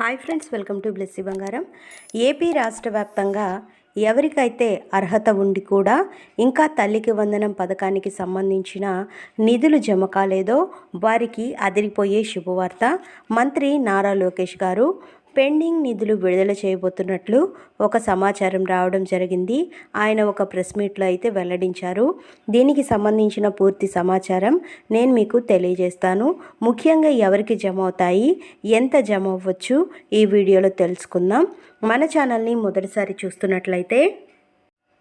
Hi friends welcome to Blessy Bangaram. AP రాష్ట్ర వ్యాప్తంగా ఎవరికైతే అర్హత ఉండి కూడా ఇంకా తల్లికి వందనం పథకానికి సంబంధించిన నిధులు జమ కాలేదో వారికి అదిరిపోయే శుభవార్త. మంత్రి నారా లోకేష్ గారు పెండింగ్ నిధులు విడుదల చేయబోతున్నట్లు ఒక సమాచారం రావడం జరిగింది. ఆయన ఒక ప్రెస్ మీట్లో అయితే వెల్లడించారు. దీనికి సంబంధించిన పూర్తి సమాచారం నేను మీకు తెలియజేస్తాను. ముఖ్యంగా ఎవరికి జమ అవుతాయి ఎంత జమ అవ్వచ్చు ఈ వీడియోలో తెలుసుకుందాం. మన ఛానల్ని మొదటిసారి చూస్తున్నట్లయితే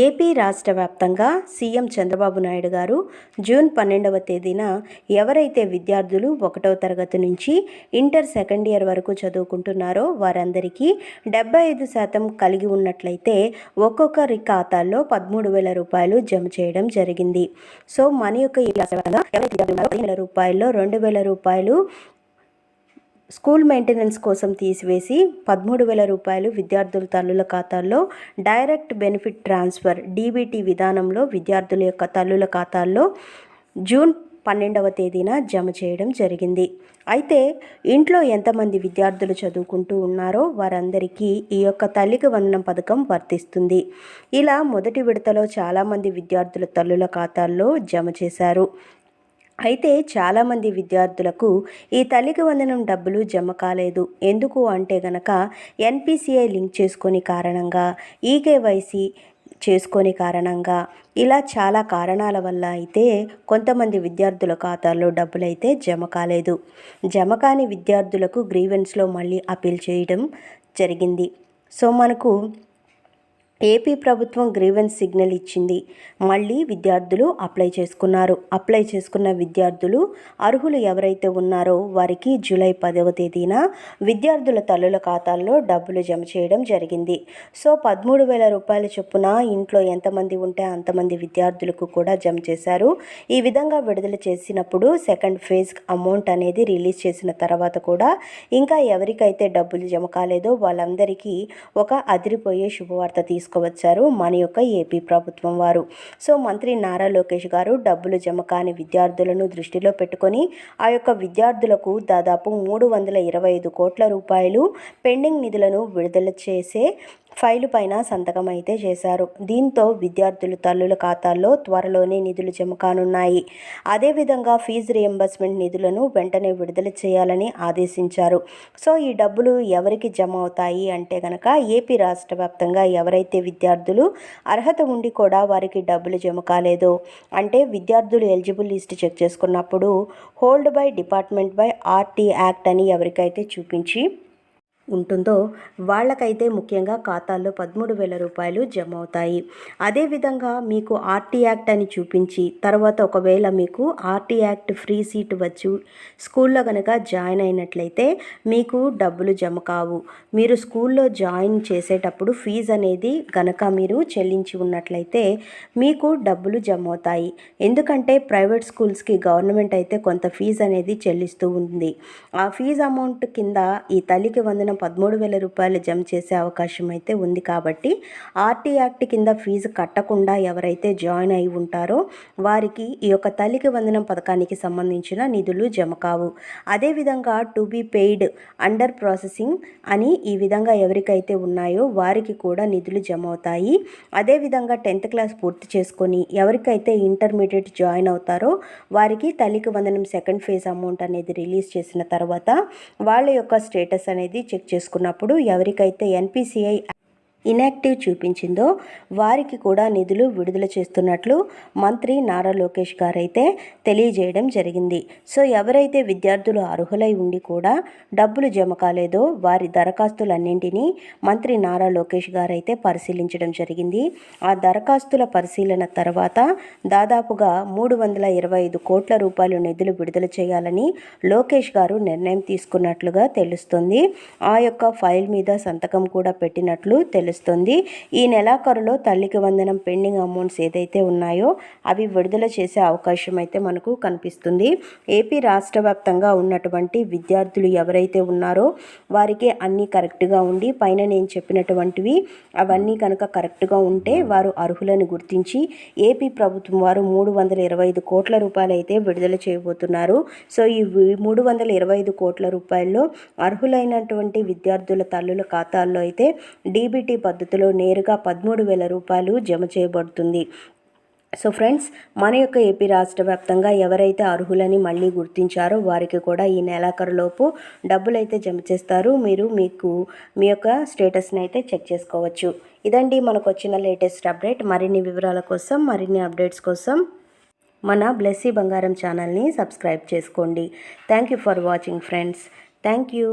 ఏపీ రాష్ట్ర వ్యాప్తంగా సీఎం చంద్రబాబు నాయుడు గారు జూన్ పన్నెండవ తేదీన ఎవరైతే విద్యార్థులు ఒకటవ తరగతి నుంచి ఇంటర్ సెకండ్ ఇయర్ వరకు చదువుకుంటున్నారో వారందరికీ డెబ్బై ఐదు శాతం కలిగి ఉన్నట్లయితే ఒక్కొక్కరి ఖాతాల్లో పదమూడు వేల రూపాయలు జమ చేయడం జరిగింది. సో మన యొక్క ఈ రాష్ట్ర వ్యాప్తంగా ఎవరైతే విద్యార్థులు వేల రూపాయల్లో రెండు వేల రూపాయలు స్కూల్ మెయింటెనెన్స్ కోసం తీసివేసి పదమూడు వేల రూపాయలు విద్యార్థుల తల్లుల ఖాతాల్లో డైరెక్ట్ బెనిఫిట్ ట్రాన్స్ఫర్ డీబీటీ విధానంలో విద్యార్థుల యొక్క తల్లుల ఖాతాల్లో జూన్ పన్నెండవ తేదీన జమ చేయడం జరిగింది. అయితే ఇంట్లో ఎంతమంది విద్యార్థులు చదువుకుంటూ ఉన్నారో వారందరికీ ఈ యొక్క తల్లికి వందనం పథకం వర్తిస్తుంది. ఇలా మొదటి విడతలో చాలామంది విద్యార్థుల తల్లుల ఖాతాల్లో జమ చేశారు. అయితే చాలామంది విద్యార్థులకు ఈ తల్లికి వందనం డబ్బులు జమ కాలేదు. ఎందుకు అంటే గనక ఎన్పిసిఐ లింక్ చేసుకొని కారణంగా ఈకేవైసీ చేసుకొని కారణంగా ఇలా చాలా కారణాల వల్ల అయితే కొంతమంది విద్యార్థుల ఖాతాల్లో డబ్బులు అయితే జమ కాలేదు. జమ కాని విద్యార్థులకు గ్రీవెన్స్లో మళ్ళీ అప్పీల్ చేయడం జరిగింది. సో మనకు ఏపీ ప్రభుత్వం గ్రీవెన్స్ సిగ్నల్ ఇచ్చింది. మళ్ళీ విద్యార్థులు అప్లై చేసుకున్నారు. అప్లై చేసుకున్న విద్యార్థులు అర్హులు ఎవరైతే ఉన్నారో వారికి జూలై పదవ తేదీన విద్యార్థుల తల్లుల ఖాతాల్లో డబ్బులు జమ చేయడం జరిగింది. సో పదమూడు వేల రూపాయల చొప్పున ఇంట్లో ఎంతమంది ఉంటే అంతమంది విద్యార్థులకు కూడా జమ చేశారు. ఈ విధంగా విడుదల చేసినప్పుడు సెకండ్ ఫేజ్ అమౌంట్ అనేది రిలీజ్ చేసిన తర్వాత కూడా ఇంకా ఎవరికైతే డబ్బులు జమ కాలేదో వాళ్ళందరికీ ఒక అదిరిపోయే శుభవార్త తీసుకు తీసుకువచ్చారు మన యొక్క ఏపీ ప్రభుత్వం వారు. సో మంత్రి నారా లోకేష్ గారు డబ్బులు జమ కాని విద్యార్థులను దృష్టిలో పెట్టుకొని ఆ యొక్క విద్యార్థులకు దాదాపు మూడు వందల ఇరవై ఐదు కోట్ల రూపాయలు పెండింగ్ నిధులను విడుదల చేసే ఫైలు పైన సంతకం అయితే చేశారు. దీంతో విద్యార్థులు తల్లుల ఖాతాల్లో త్వరలోనే నిధులు జమ కానున్నాయి అదేవిధంగా ఫీజు రియంబర్స్మెంట్ నిధులను వెంటనే విడుదల చేయాలని ఆదేశించారు. సో ఈ డబ్బులు ఎవరికి జమ అవుతాయి అంటే కనుక ఏపీ రాష్ట్ర వ్యాప్తంగా ఎవరైతే విద్యార్థులు అర్హత ఉండి కూడా వారికి డబ్బులు జమ కాలేదో అంటే విద్యార్థులు ఎలిజిబుల్ లిస్ట్ చెక్ చేసుకున్నప్పుడు hold by department by RT act అని ఎవరికైతే చూపించి ఉంటుందో వాళ్ళకైతే ముఖ్యంగా ఖాతాల్లో పదమూడు వేల రూపాయలు జమ అవుతాయి అదేవిధంగా మీకు ఆర్టీ యాక్ట్ అని చూపించి తర్వాత ఒకవేళ మీకు ఆర్టీ యాక్ట్ ఫ్రీ సీట్ వచ్చి స్కూల్లో కనుక జాయిన్ అయినట్లయితే మీకు డబ్బులు జమ కావు. మీరు స్కూల్లో జాయిన్ చేసేటప్పుడు ఫీజు అనేది గనక మీరు చెల్లించి ఉన్నట్లయితే మీకు డబ్బులు జమ అవుతాయి ఎందుకంటే ప్రైవేట్ స్కూల్స్కి గవర్నమెంట్ అయితే కొంత ఫీజు అనేది చెల్లిస్తూ ఉంది. ఆ ఫీజు అమౌంట్ కింద ఈ తల్లికి వందనం పదమూడు వేల రూపాయలు జమ చేసే అవకాశం అయితే ఉంది కాబట్టి ఆర్టీ యాక్ట్ కింద ఫీజు కట్టకుండా ఎవరైతే జాయిన్ అయి ఉంటారో వారికి ఈ యొక్క తల్లికి వందనం పథకానికి సంబంధించిన నిధులు జమ కావు. అదేవిధంగా to be paid under processing అని ఈ విధంగా ఎవరికైతే ఉన్నాయో వారికి కూడా నిధులు జమ అవుతాయి. అదేవిధంగా టెన్త్ క్లాస్ పూర్తి చేసుకొని ఎవరికైతే ఇంటర్మీడియట్ జాయిన్ అవుతారో వారికి Thalliki Vandanam second phase amount అనేది రిలీజ్ చేసిన తర్వాత వాళ్ళ యొక్క స్టేటస్ అనేది చెక్ చేసుకున్నప్పుడు ఎవరికైతే ఎన్పిసిఐ ఇనాక్టివ్ చూపించిందో వారికి కూడా నిధులు విడుదల చేస్తున్నట్లు మంత్రి నారా లోకేష్ గారైతే తెలియజేయడం జరిగింది. సో ఎవరైతే విద్యార్థులు అర్హులై ఉండి కూడా డబ్బులు జమ కాలేదో వారి దరఖాస్తులన్నింటినీ మంత్రి నారా లోకేష్ గారైతే పరిశీలించడం జరిగింది. ఆ దరఖాస్తుల పరిశీలన తర్వాత దాదాపుగా మూడు వందల ఇరవై ఐదు కోట్ల రూపాయలు నిధులు విడుదల చేయాలని లోకేష్ గారు నిర్ణయం తీసుకున్నట్లుగా తెలుస్తుంది. ఆ యొక్క ఫైల్ మీద సంతకం కూడా పెట్టినట్లు తెలుస్తుంది. తెలుస్తుంది ఈ నెలాఖరులో తల్లికి వందనం పెండింగ్ అమౌంట్స్ ఏదైతే ఉన్నాయో అవి విడుదల చేసే అవకాశం అయితే మనకు కనిపిస్తుంది. ఏపీ రాష్ట్ర వ్యాప్తంగా ఉన్నటువంటి విద్యార్థులు ఎవరైతే ఉన్నారో వారికి అన్నీ కరెక్ట్గా ఉండి పైన నేను చెప్పినటువంటివి అవన్నీ కనుక కరెక్ట్గా ఉంటే వారు అర్హులను గుర్తించి ఏపీ ప్రభుత్వం వారు మూడు వందల ఇరవై ఐదు కోట్ల రూపాయలు అయితే విడుదల చేయబోతున్నారు. సో ఈ మూడు వందల ఇరవై ఐదు కోట్ల రూపాయల్లో అర్హులైనటువంటి విద్యార్థుల తల్లుల ఖాతాల్లో అయితే డీబీటీ పద్ధతిలో నేరుగా పదమూడు వేల రూపాయలు జమ చేయబడుతుంది. సో ఫ్రెండ్స్ మన యొక్క ఏపీ రాష్ట్ర వ్యాప్తంగా ఎవరైతే అర్హులని మళ్ళీ గుర్తించారో వారికి కూడా ఈ నెలాఖరులోపు డబ్బులు అయితే జమ చేస్తారు. మీరు మీకు మీ యొక్క స్టేటస్ని అయితే చెక్ చేసుకోవచ్చు. ఇదండి మనకు వచ్చిన లేటెస్ట్ అప్డేట్. మరిన్ని వివరాల కోసం మరిన్ని అప్డేట్స్ కోసం మన బ్లెస్సీ బంగారం ఛానల్ని సబ్స్క్రైబ్ చేసుకోండి. Thank you for watching friends. Thank you.